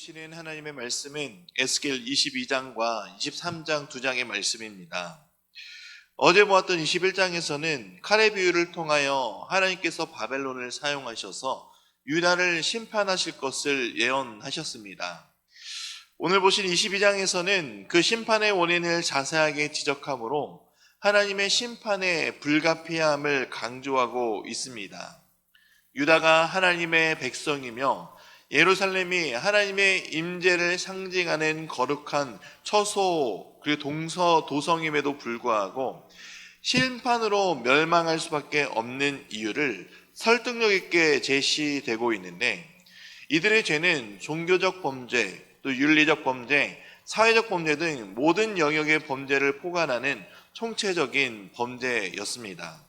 주시는 하나님의 말씀은 에스겔 22장과 23장 두 장의 말씀입니다. 어제 보았던 21장에서는 칼의 비유를 통하여 하나님께서 바벨론을 사용하셔서 유다를 심판하실 것을 예언하셨습니다. 오늘 보신 22장에서는 그 심판의 원인을 자세하게 지적하므로 하나님의 심판의 불가피함을 강조하고 있습니다. 유다가 하나님의 백성이며 예루살렘이 하나님의 임재를 상징하는 거룩한 처소 그리고 동서 도성임에도 불구하고 심판으로 멸망할 수밖에 없는 이유를 설득력 있게 제시되고 있는데 이들의 죄는 종교적 범죄, 또 윤리적 범죄, 사회적 범죄 등 모든 영역의 범죄를 포괄하는 총체적인 범죄였습니다.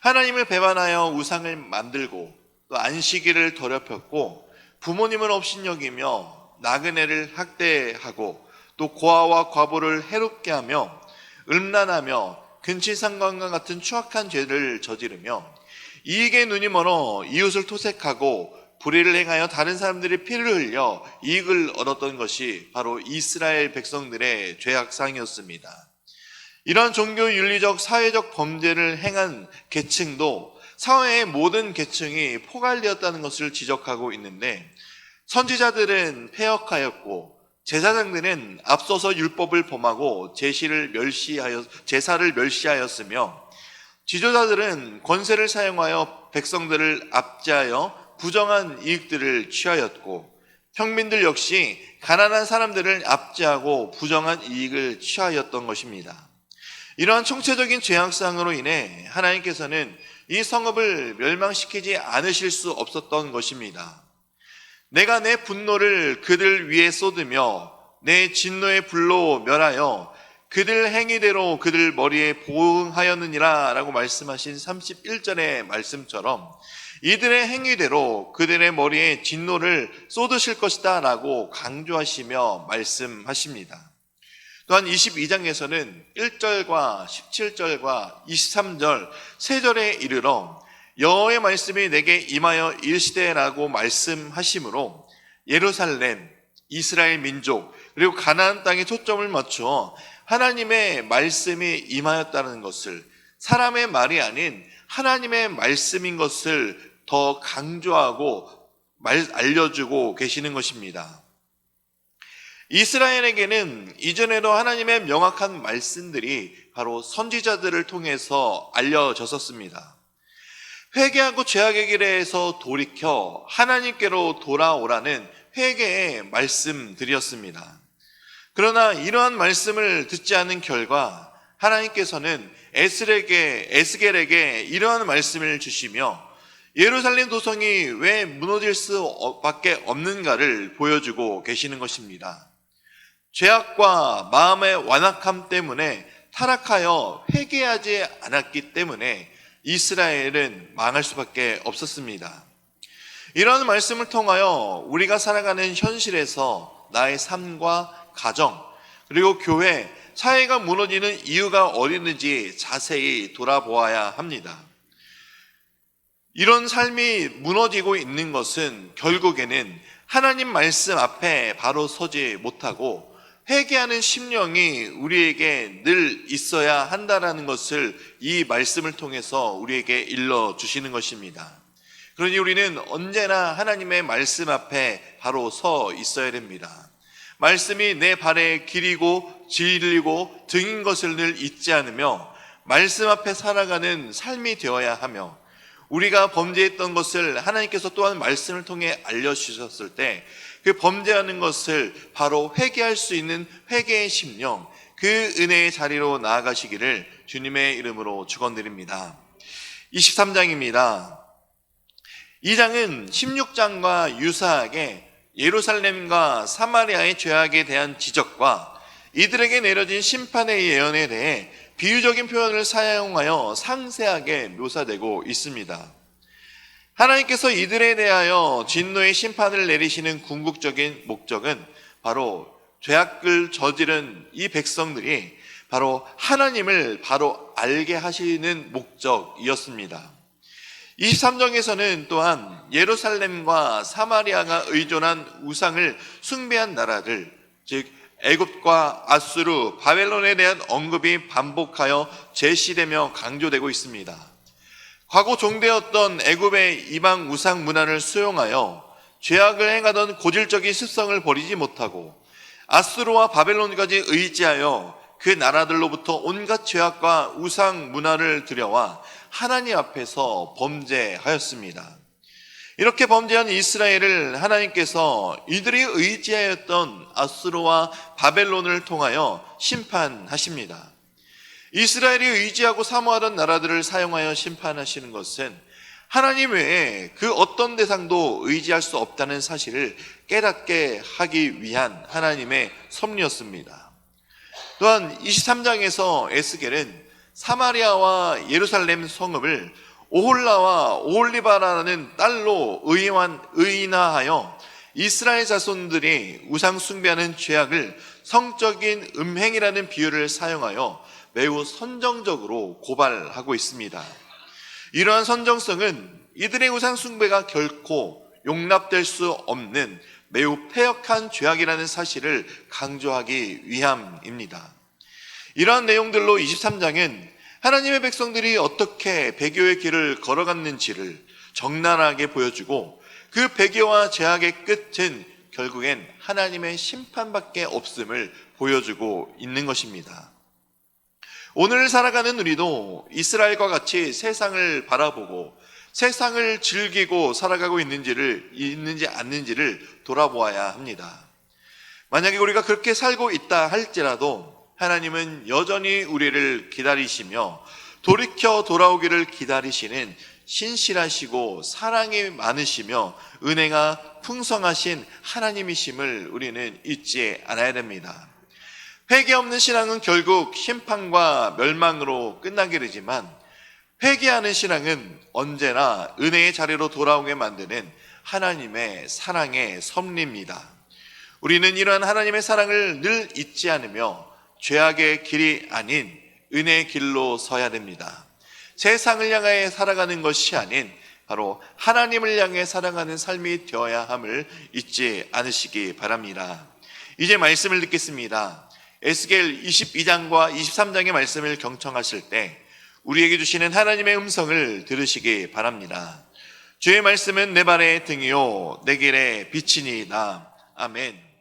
하나님을 배반하여 우상을 만들고 또 안식일을 더럽혔고 부모님을 업신여기며 나그네를 학대하고 또 고아와 과부를 해롭게 하며 음란하며 근친상간과 같은 추악한 죄를 저지르며 이익에 눈이 멀어 이웃을 토색하고 불의를 행하여 다른 사람들의 피를 흘려 이익을 얻었던 것이 바로 이스라엘 백성들의 죄악상이었습니다. 이런 종교 윤리적 사회적 범죄를 행한 계층도 사회의 모든 계층이 포괄되었다는 것을 지적하고 있는데 선지자들은 폐역하였고 제사장들은 앞서서 율법을 범하고 제시를 멸시하여 제사를 멸시하였으며 지도자들은 권세를 사용하여 백성들을 압제하여 부정한 이익들을 취하였고 평민들 역시 가난한 사람들을 압제하고 부정한 이익을 취하였던 것입니다. 이러한 총체적인 죄악상으로 인해 하나님께서는 이 성읍을 멸망시키지 않으실 수 없었던 것입니다. 내가 내 분노를 그들 위에 쏟으며 내 진노의 불로 멸하여 그들 행위대로 그들 머리에 보응하였느니라 라고 말씀하신 31절의 말씀처럼 이들의 행위대로 그들의 머리에 진노를 쏟으실 것이다 라고 강조하시며 말씀하십니다. 또한 22장에서는 1절과 17절과 23절 세 절에 이르러 여호와의 말씀이 내게 임하여 일시되라고 말씀하시므로 예루살렘, 이스라엘 민족 그리고 가나안 땅에 초점을 맞춰 하나님의 말씀이 임하였다는 것을 사람의 말이 아닌 하나님의 말씀인 것을 더 강조하고 말, 알려주고 계시는 것입니다. 이스라엘에게는 이전에도 하나님의 명확한 말씀들이 바로 선지자들을 통해서 알려졌었습니다. 회개하고 죄악의 길에서 돌이켜 하나님께로 돌아오라는 회개의 말씀들이었습니다. 그러나 이러한 말씀을 듣지 않은 결과 하나님께서는 에스겔에게, 에스겔에게 이러한 말씀을 주시며 예루살렘 도성이 왜 무너질 수밖에 없는가를 보여주고 계시는 것입니다. 죄악과 마음의 완악함 때문에 타락하여 회개하지 않았기 때문에 이스라엘은 망할 수밖에 없었습니다. 이런 말씀을 통하여 우리가 살아가는 현실에서 나의 삶과 가정, 그리고 교회, 사회가 무너지는 이유가 어디는지 자세히 돌아보아야 합니다. 이런 삶이 무너지고 있는 것은 결국에는 하나님 말씀 앞에 바로 서지 못하고 회개하는 심령이 우리에게 늘 있어야 한다라는 것을 이 말씀을 통해서 우리에게 일러 주시는 것입니다. 그러니 우리는 언제나 하나님의 말씀 앞에 바로 서 있어야 됩니다. 말씀이 내 발에 길이고 진리고 등인 것을 늘 잊지 않으며 말씀 앞에 살아가는 삶이 되어야 하며 우리가 범죄했던 것을 하나님께서 또한 말씀을 통해 알려주셨을 때 그 범죄하는 것을 바로 회개할 수 있는 회개의 심령, 그 은혜의 자리로 나아가시기를 주님의 이름으로 축원드립니다. 23장입니다. 이 장은 16장과 유사하게 예루살렘과 사마리아의 죄악에 대한 지적과 이들에게 내려진 심판의 예언에 대해 비유적인 표현을 사용하여 상세하게 묘사되고 있습니다. 하나님께서 이들에 대하여 진노의 심판을 내리시는 궁극적인 목적은 바로 죄악을 저지른 이 백성들이 바로 하나님을 바로 알게 하시는 목적이었습니다. 23장에서는 또한 예루살렘과 사마리아가 의존한 우상을 숭배한 나라들, 즉 애굽과 아수르, 바벨론에 대한 언급이 반복하여 제시되며 강조되고 있습니다. 과거 종되었던 애굽의 이방 우상 문화를 수용하여 죄악을 행하던 고질적인 습성을 버리지 못하고 아수르와 바벨론까지 의지하여 그 나라들로부터 온갖 죄악과 우상 문화를 들여와 하나님 앞에서 범죄하였습니다. 이렇게 범죄한 이스라엘을 하나님께서 이들이 의지하였던 아수르와 바벨론을 통하여 심판하십니다. 이스라엘이 의지하고 사모하던 나라들을 사용하여 심판하시는 것은 하나님 외에 그 어떤 대상도 의지할 수 없다는 사실을 깨닫게 하기 위한 하나님의 섭리였습니다. 또한 23장에서 에스겔은 사마리아와 예루살렘 성읍을 오홀라와 오홀리바라는 딸로 의인화하여 이스라엘 자손들이 우상 숭배하는 죄악을 성적인 음행이라는 비유를 사용하여 매우 선정적으로 고발하고 있습니다. 이러한 선정성은 이들의 우상 숭배가 결코 용납될 수 없는 매우 폐역한 죄악이라는 사실을 강조하기 위함입니다. 이러한 내용들로 23장은 하나님의 백성들이 어떻게 배교의 길을 걸어갔는지를 적나라하게 보여주고 그 배교와 죄악의 끝은 결국엔 하나님의 심판밖에 없음을 보여주고 있는 것입니다. 오늘 살아가는 우리도 이스라엘과 같이 세상을 바라보고 세상을 즐기고 살아가고 있는지를 있는지 않는지를 돌아보아야 합니다. 만약에 우리가 그렇게 살고 있다 할지라도 하나님은 여전히 우리를 기다리시며 돌이켜 돌아오기를 기다리시는 신실하시고 사랑이 많으시며 은혜가 풍성하신 하나님이심을 우리는 잊지 않아야 됩니다. 회개 없는 신앙은 결국 심판과 멸망으로 끝나게 되지만 회개하는 신앙은 언제나 은혜의 자리로 돌아오게 만드는 하나님의 사랑의 섭리입니다. 우리는 이러한 하나님의 사랑을 늘 잊지 않으며 죄악의 길이 아닌 은혜의 길로 서야 됩니다. 세상을 향하여 살아가는 것이 아닌 바로 하나님을 향해 살아가는 삶이 되어야 함을 잊지 않으시기 바랍니다. 이제 말씀을 듣겠습니다. 에스겔 22장과 23장의 말씀을 경청하실 때 우리에게 주시는 하나님의 음성을 들으시기 바랍니다. 주의 말씀은 내 발의 등이요 내 길의 빛이니이다. 아멘.